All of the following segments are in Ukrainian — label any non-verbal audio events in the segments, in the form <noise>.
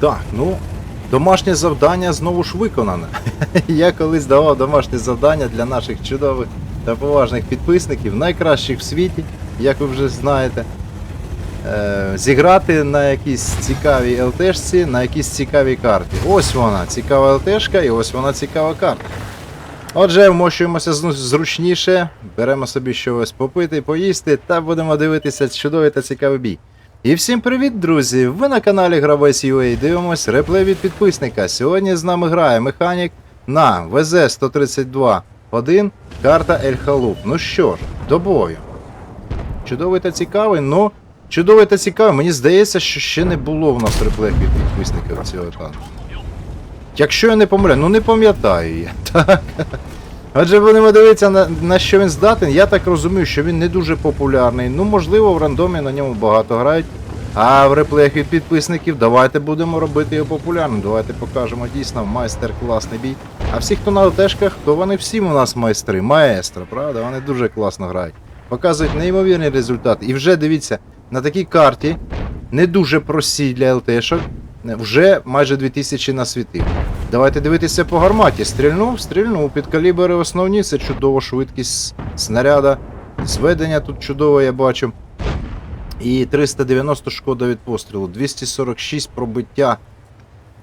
Так, ну, домашнє завдання знову ж виконане. <laughs> Я колись давав домашнє завдання для наших чудових та поважних підписників, найкращих в світі, як ви вже знаєте. Е, зіграти на якійсь цікавій ЛТшці, на якійсь цікавій карті. Ось вона, цікава ЛТшка, і ось вона цікава карта. Отже, вмощуємося зручніше, беремо собі щось попити, поїсти та будемо дивитися чудовий та цікавий бій. І всім привіт, друзі! Ви на каналі Гравець UA дивимось реплей від підписника. Сьогодні з нами грає механік на ВЗ-132-1, карта Ель Халуп. Ну що ж, до бою. Чудовий та цікавий, ну, чудовий та цікавий. Мені здається, що ще не було в нас реплеїв від підписників цього танку. Якщо я не помиляю, ну не пам'ятаю я. <laughs> Так. Отже, будемо дивитися, на, на що він здатен. Я так розумію, що він не дуже популярний. Ну, можливо, в рандомі на ньому багато грають. А в реплеях від підписників давайте будемо робити його популярним. Давайте покажемо дійсно майстер-класний бій. А всі, хто на ЛТшках, то вони всі у нас майстри, маестро, правда? Вони дуже класно грають. Показують неймовірні результати. І вже дивіться, на такій карті, не дуже простій для ЛТшок, вже майже 2000 насвітив. Давайте дивитися по гарматі. Стрільнув, стрільнув. Під калібри основні, це чудово, швидкість снаряда. Зведення тут чудово, я бачу. І 390 шкода від пострілу, 246 пробиття.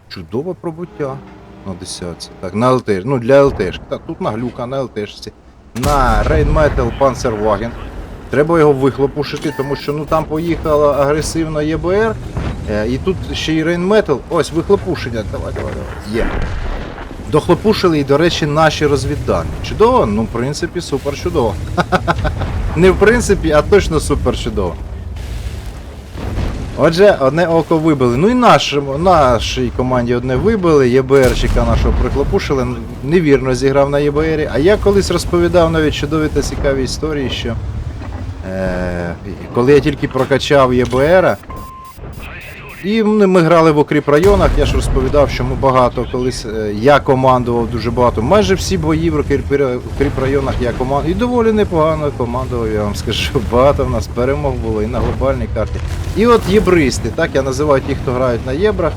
Чудове пробиття. На десятці. Так, на ЛТ. Ну, для ЛТшки. Так, тут на глюка, на ЛТшці. На Rheinmetall Panzerwagen. Треба його вихлопушити, тому що ну там поїхала агресивно ЄБР. Е, і тут ще й Rheinmetall. Ось вихлопушення. Давай, давай, давай. Є. Дохлопушили і, до речі, наші розвіддані. Чудово? Ну, в принципі, супер чудово. <laughs> Не в принципі, а точно супер чудово. Отже, одне око вибили. Ну і нашому, нашій команді одне вибили, ЄБРчика нашого прихлопушили, невірно зіграв на ЄБРі. А я колись розповідав навіть чудові та цікаві історії, що е, коли я тільки прокачав ЄБРа, і ми грали в окріп районах, я ж розповідав, що ми багато колись е, я командував дуже багато. Майже всі бої в окріп районах я командував. І доволі непогано командував, я вам скажу. <laughs> Багато в нас перемог було і на глобальній карті. І от єбристи, так я називаю ті, хто грають на єбрах,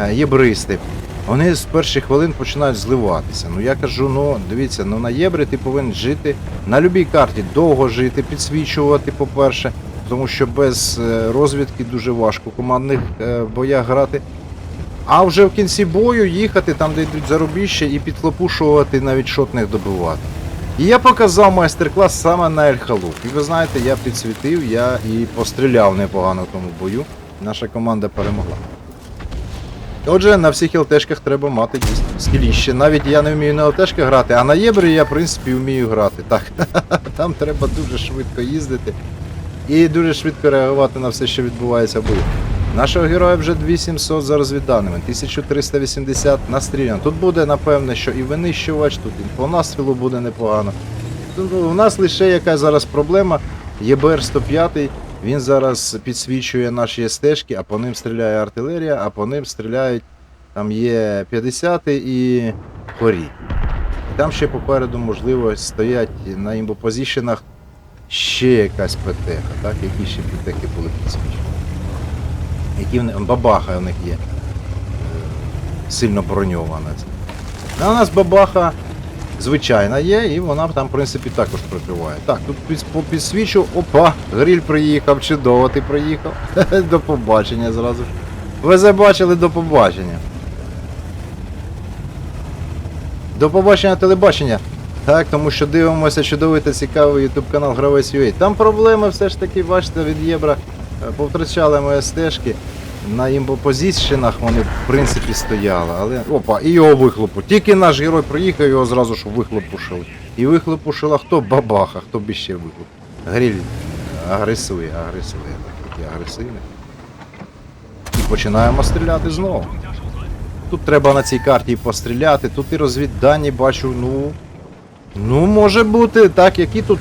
е, єбристи. Вони з перших хвилин починають зливатися. Ну я кажу, ну дивіться, ну на єбри ти повинен жити на будь-якій карті, довго жити, підсвічувати, по-перше, тому що без е, розвідки дуже важко в командних е, боях грати. А вже в кінці бою їхати там, де йдуть зарубіжжя, і підхлопушувати навіть шотних добивати. І я показав майстер-клас саме на Ельхалук. І ви знаєте, я підсвітив, я і постріляв непогано в тому бою. Наша команда перемогла. Отже, на всіх ЛТшках треба мати скіліще. Навіть я не вмію на ЛТшках грати, а на Єбрі я, в принципі, вмію грати. Так, <laughs> там треба дуже швидко їздити і дуже швидко реагувати на все, що відбувається в бою. Нашого героя вже 2700 за розвідданими, 1380 настріляно. Тут буде, напевне, що і винищувач, тут і по настрілу буде непогано. Тут, У нас лише яка зараз проблема. ЄБР 105 він зараз підсвічує наші стежки, а по ним стріляє артилерія, а по ним стріляють там є 50 і хорі. Там ще попереду, можливо, стоять на імбопозішенах ще якась ПТХ, так? Які ще ПТХи були підсвічені. Які в бабаха у них є. Сильно броньована. А у нас бабаха звичайна є, і вона там, в принципі, також прикриває. Так, тут підсвічу. Опа, гриль приїхав, чудово ти приїхав. <laughs> До побачення зразу. ж. Ви забачили до побачення. До побачення телебачення. Так, тому що дивимося чудовий та цікавий YouTube канал Гравець UA. Там проблеми все ж таки, бачите, від Єбра. Е, Повтрачали мої стежки. На імбопозішенах вони в принципі стояли, але. Опа, і його вихлопу. Тільки наш герой приїхав, його зразу ж вихлопушили. І вихлопушила хто? Бабаха, хто б ще вихлоп. Гриль агресує, агресує. Так, такий агресивний. І починаємо стріляти знову. Тут треба на цій карті постріляти, тут і розвіддані бачу, ну. Ну, може бути, так, який тут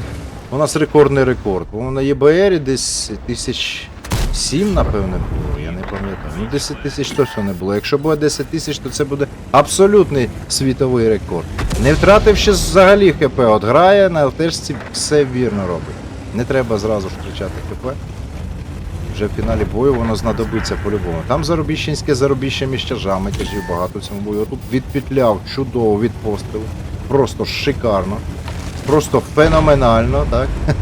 у нас рекордний рекорд. По-моєму, на ЄБРі десь тисяч сім, напевне, було, я не пам'ятаю. Ну, 10 тисяч точно не було. Якщо буде 10 тисяч, то це буде абсолютний світовий рекорд. Не втративши взагалі ХП, от грає на ЛТшці, все вірно робить. Не треба зразу ж кричати ХП. вже в фіналі бою воно знадобиться по-любому. Там заробіщенське заробіще між тяжами, тяжів багато в цьому бою. Тут відпетляв чудово від пострілу. Просто шикарно. Просто феноменально, так? <laughs>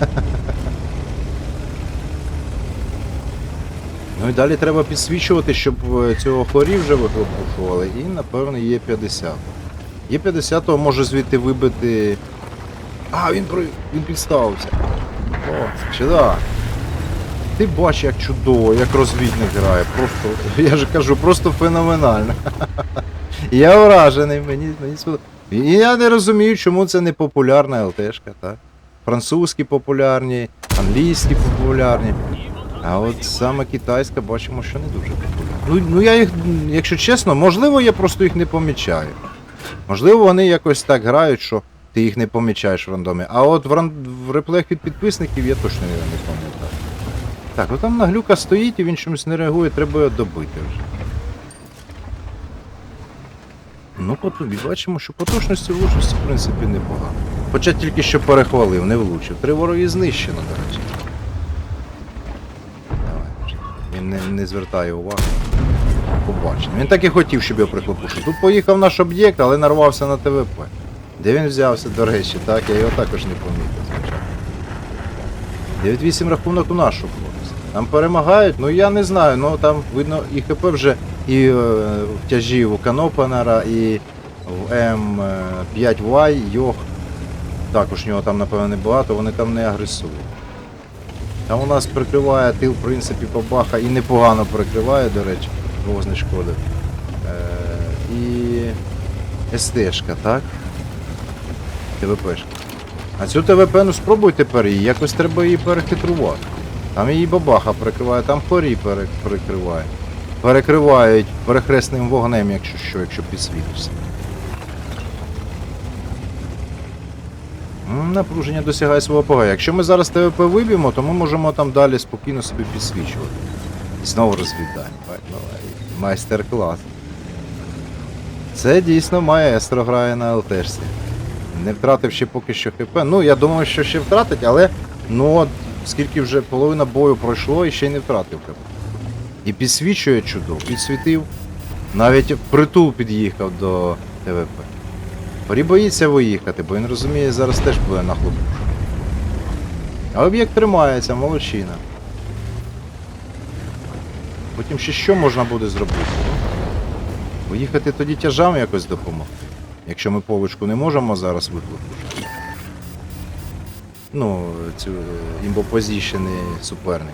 Ну і далі треба підсвічувати, щоб е, цього хорі вже вихлопушували. І, напевно, є 50. Є 50 го може звідти вибити. А, він при... він підставився. О, чудово. Ти бачиш, як чудово, як розвідник грає. Просто, <laughs> я ж кажу, просто феноменально. <laughs> Я вражений, мені, мені сподобалося. І я не розумію, чому це не популярна ЛТшка, так? Французькі популярні, англійські популярні. А от саме китайська бачимо, що не дуже популярна. Ну, ну я їх, якщо чесно, можливо, я просто їх не помічаю. Можливо, вони якось так грають, що ти їх не помічаєш в рандомі. А от в, ран... в реплеях від підписників я точно не пам'ятаю. Так, ну там наглюка стоїть і він чомусь не реагує, треба його добити вже. Ну, по тобі бачимо, що потужності влучності, в принципі, непогано. Хоча тільки що перехвалив, не влучив. Три вороги знищено, до речі. Давай. Він не, не звертає уваги. Побачимо. Він так і хотів, щоб його прихлопушив. Тут поїхав наш об'єкт, але нарвався на ТВП. Де він взявся, до речі, так, я його також не помітив, звичайно. 9-8 рахунок у нашу хлопці. Там перемагають, ну я не знаю, ну там видно і ХП вже і е, в тяжі у Канопанера, і в М5Y, Йох. Також нього там, напевно, небагато, вони там не агресують. Там у нас прикриває тил, в принципі, Бабаха і непогано прикриває, до речі, двох знешкодив. Е, і СТшка, так? ТВПшка. А цю ТВП, ну спробуй тепер її, якось треба її перехитрувати. Там її бабаха прикриває, там хорі пере- перекриває. Перекривають перехресним вогнем, якщо що, якщо підсвітишся. М, Напруження досягає свого апогею. Якщо ми зараз ТВП виб'ємо, то ми можемо там далі спокійно собі підсвічувати. Знову розвідання. Майстер-клас. Це дійсно маестро грає на ЛТшці. Не втратив ще поки що ХП. Ну, я думаю, що ще втратить, але ну скільки вже половина бою пройшло і ще й не втратив ХП. І підсвічує чудово, підсвітив. Навіть впритул під'їхав до ТВП. Порі боїться виїхати, бо він розуміє, зараз теж буде на хлопушу. А об'єкт тримається, молодчина. Потім ще що можна буде зробити? Поїхати тоді тяжам якось допомогти. Якщо ми полочку не можемо зараз виплатити. Ну, цю імбопозішений суперник.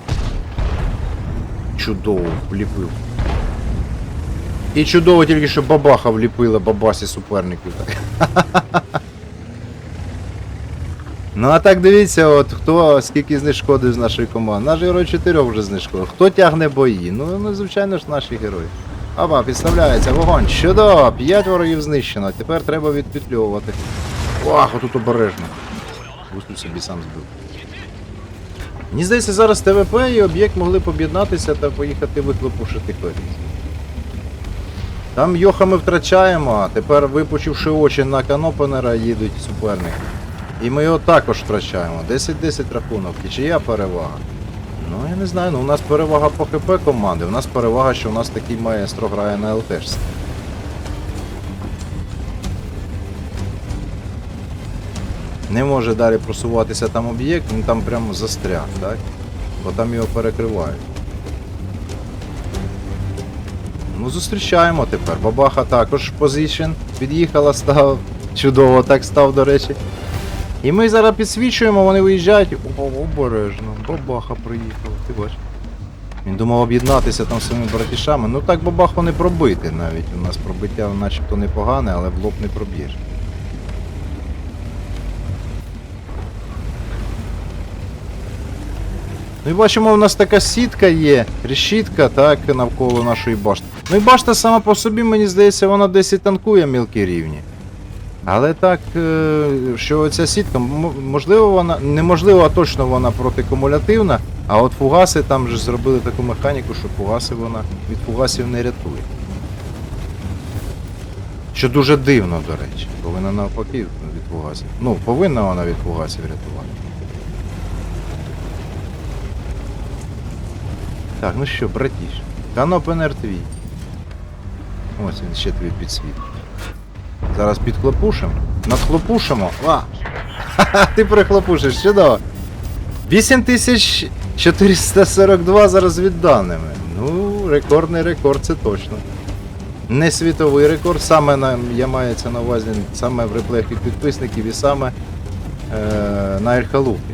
Чудово вліпив. І чудово тільки, що бабаха вліпила бабасі суперників. Ну а так дивіться, от хто скільки знешкодив з нашої команди. Наш герой 4 вже знешкодив. Хто тягне бої? Ну, ну звичайно ж наші герої. Аба, підставляється вогонь. Чудово, 5 ворогів знищено. Тепер треба відпетльовувати. Ох, отут обережно. Гусну собі сам збив. Мені здається, зараз ТВП і об'єкт могли б об'єднатися та поїхати вихлопушити корінь. Там Йоха ми втрачаємо, а тепер випучивши очі на канопенера, їдуть суперники. І ми його також втрачаємо. 10-10 рахунок. І чия перевага? Ну я не знаю, ну у нас перевага по ХП команди, у нас перевага, що у нас такий маестро грає на ЛТшці. Не може далі просуватися там об'єкт, він там прямо застряг, так? Бо там його перекривають. Ну, зустрічаємо тепер. Бабаха також позишн. Під'їхала, став. Чудово так став, до речі. І ми зараз підсвічуємо, вони виїжджають. О, обережно, бабаха приїхала, ти бачиш. Він думав об'єднатися там з своїми братішами. Ну так бабаху не пробити навіть. У нас пробиття начебто непогане, але в лоб не проб'єш. Ну і бачимо, у нас така сітка є, решітка, так, навколо нашої башти. Ну і башта сама по собі, мені здається, вона десь і танкує мілкі рівні. Але так, е, що ця сітка, можливо, вона, неможливо, а точно вона протикумулятивна, а от фугаси там же зробили таку механіку, що фугаси вона від фугасів не рятує. Що дуже дивно, до речі, повинна навпаки від фугасів. Ну, повинна вона від фугасів рятувати. Так, ну що, братіш, канопенер твій. Ось він ще твій підсвіт. Зараз підхлопушимо. Надхлопушимо. А! Ха-ха, ти прихлопушиш, чудово. 8442 зараз відданими. Ну, рекордний рекорд, це точно. Не світовий рекорд, саме на, я маю це на увазі саме в реплеях підписників і саме е, на Ельхалуфі.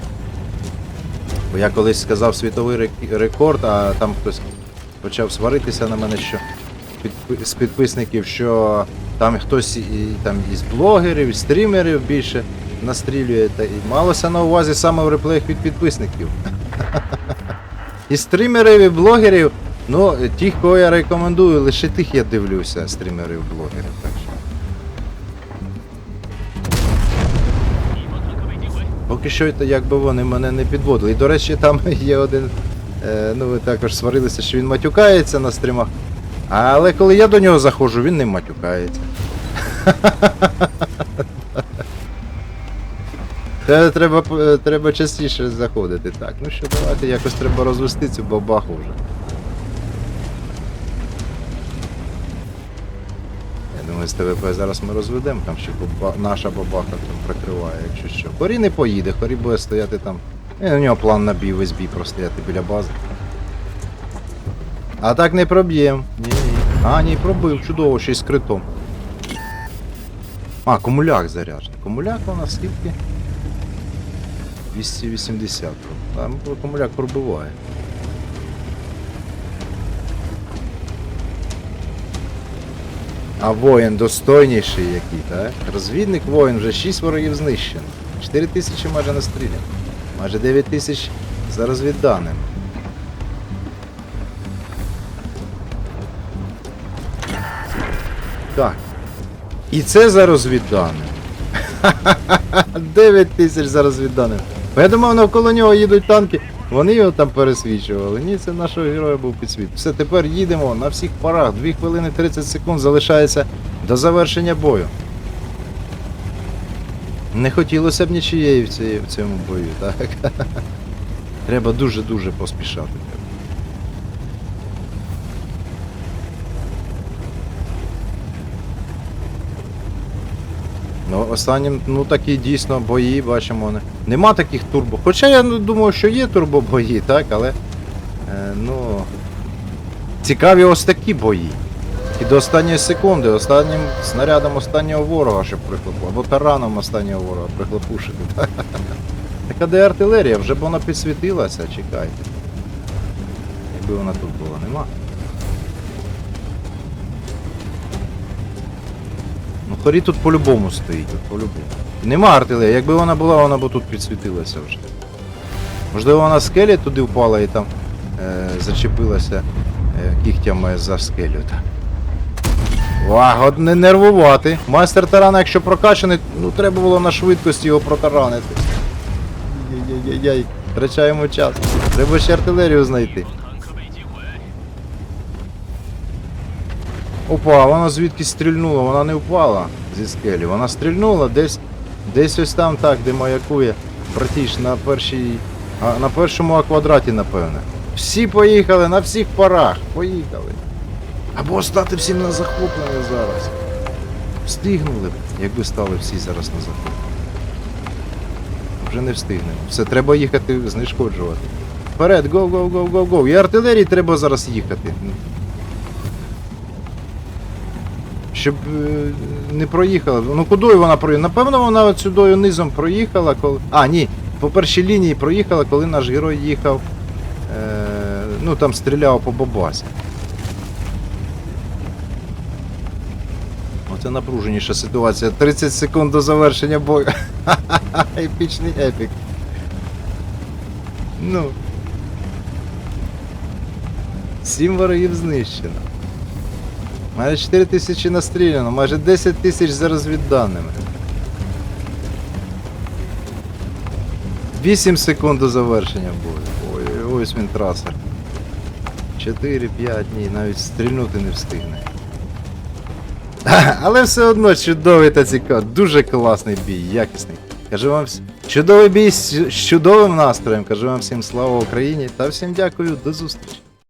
Бо я колись сказав світовий рекорд, а там хтось почав сваритися на мене, що з підписників, що там хтось і, там із блогерів, і стрімерів більше настрілює. Та, і малося на увазі саме в реплеях від підписників. <laughs> І стрімерів, і блогерів, ну, тих, кого я рекомендую, лише тих я дивлюся, стрімерів, блогерів. Поки що якби вони мене не підводили. І до речі, там є один. Е, ну ви також сварилися, що він матюкається на стрімах. Але коли я до нього заходжу, він не матюкається. <laughs> Треба, треба частіше заходити. Так, ну що, давайте якось треба розвести цю бабаху вже. З ТВП зараз ми розведемо, там ще баба, наша бабаха там прикриває, якщо що. Хорі не поїде, хорі буде стояти там. Е, у нього план на бій, весь бій простояти біля бази. А так не проб'єм. Ні, ні. А, ні, пробив, чудово, ще й з. А, комуляк заряджений. Комуляк у нас скільки? 280. Там комуляк пробиває. А воїн достойніший який, так? Розвідник воїн вже 6 ворогів знищено. 4 тисячі майже настріляно. Майже 9 тисяч за розвідданим. Так. І це за розвідданим. <laughs> 9 тисяч за розвідданим. Я думав, навколо нього їдуть танки, вони його там пересвічували. Ні, це нашого героя був підсвіт. Все, тепер їдемо на всіх парах. 2 хвилини 30 секунд залишається до завершення бою. Не хотілося б нічиєї в, в цьому бою, так? <laughs> Треба дуже-дуже поспішати. Ну, останнім, ну такі дійсно бої, бачимо. Не. Нема таких турбо. Хоча я ну, думаю, що є турбобої, так, але. Е, ну. Цікаві ось такі бої. І до останньої секунди, останнім снарядом останнього ворога, щоб прихлопу, або тараном останнього ворога прихлопушити. <laughs> Так а де артилерія? Вже б вона підсвітилася, чекайте. Якби вона тут була, нема. Хорі тут по-любому стоїть, тут по-любому. Нема артилерії, якби вона була, вона б тут підсвітилася вже. Можливо, вона скелі туди впала і там е, зачепилася е, кігтями за скелю. Та. Вау, от не нервувати. Майстер тарана, якщо прокачаний, ну треба було на швидкості його протаранити. Втрачаємо час. Треба ще артилерію знайти. Опа, вона звідки стрільнула, вона не впала зі скелі. Вона стрільнула десь, десь ось там так, де маякує. Братіш, на першій. А, на першому А квадраті, напевне. Всі поїхали на всіх парах. Поїхали. Або стати всім на захоплення зараз. Встигнули б, якби стали всі зараз на захоплення. Вже не встигнемо. Все, треба їхати знешкоджувати. Вперед, го, го, го, го, го. І артилерії треба зараз їхати. Щоб е, не проїхала. Ну кудою вона проїхала? Напевно, вона от сюдою низом проїхала, коли. А, ні, по першій лінії проїхала, коли наш герой їхав. Е... Ну там стріляв по бабасі. Оце напруженіша ситуація. 30 секунд до завершення бою. <laughs> Епічний епік. Ну. Сім ворогів знищено. Майже 4 тисячі настріляно, майже 10 тисяч за розвідданими. 8 секунд до завершення бою. Ой, ось він трасер. 4, 5, ні, навіть стрільнути не встигне. Але все одно чудовий та цікавий. Дуже класний бій, якісний. Кажу вам чудовий бій з чудовим настроєм. Кажу вам всім слава Україні та всім дякую, до зустрічі.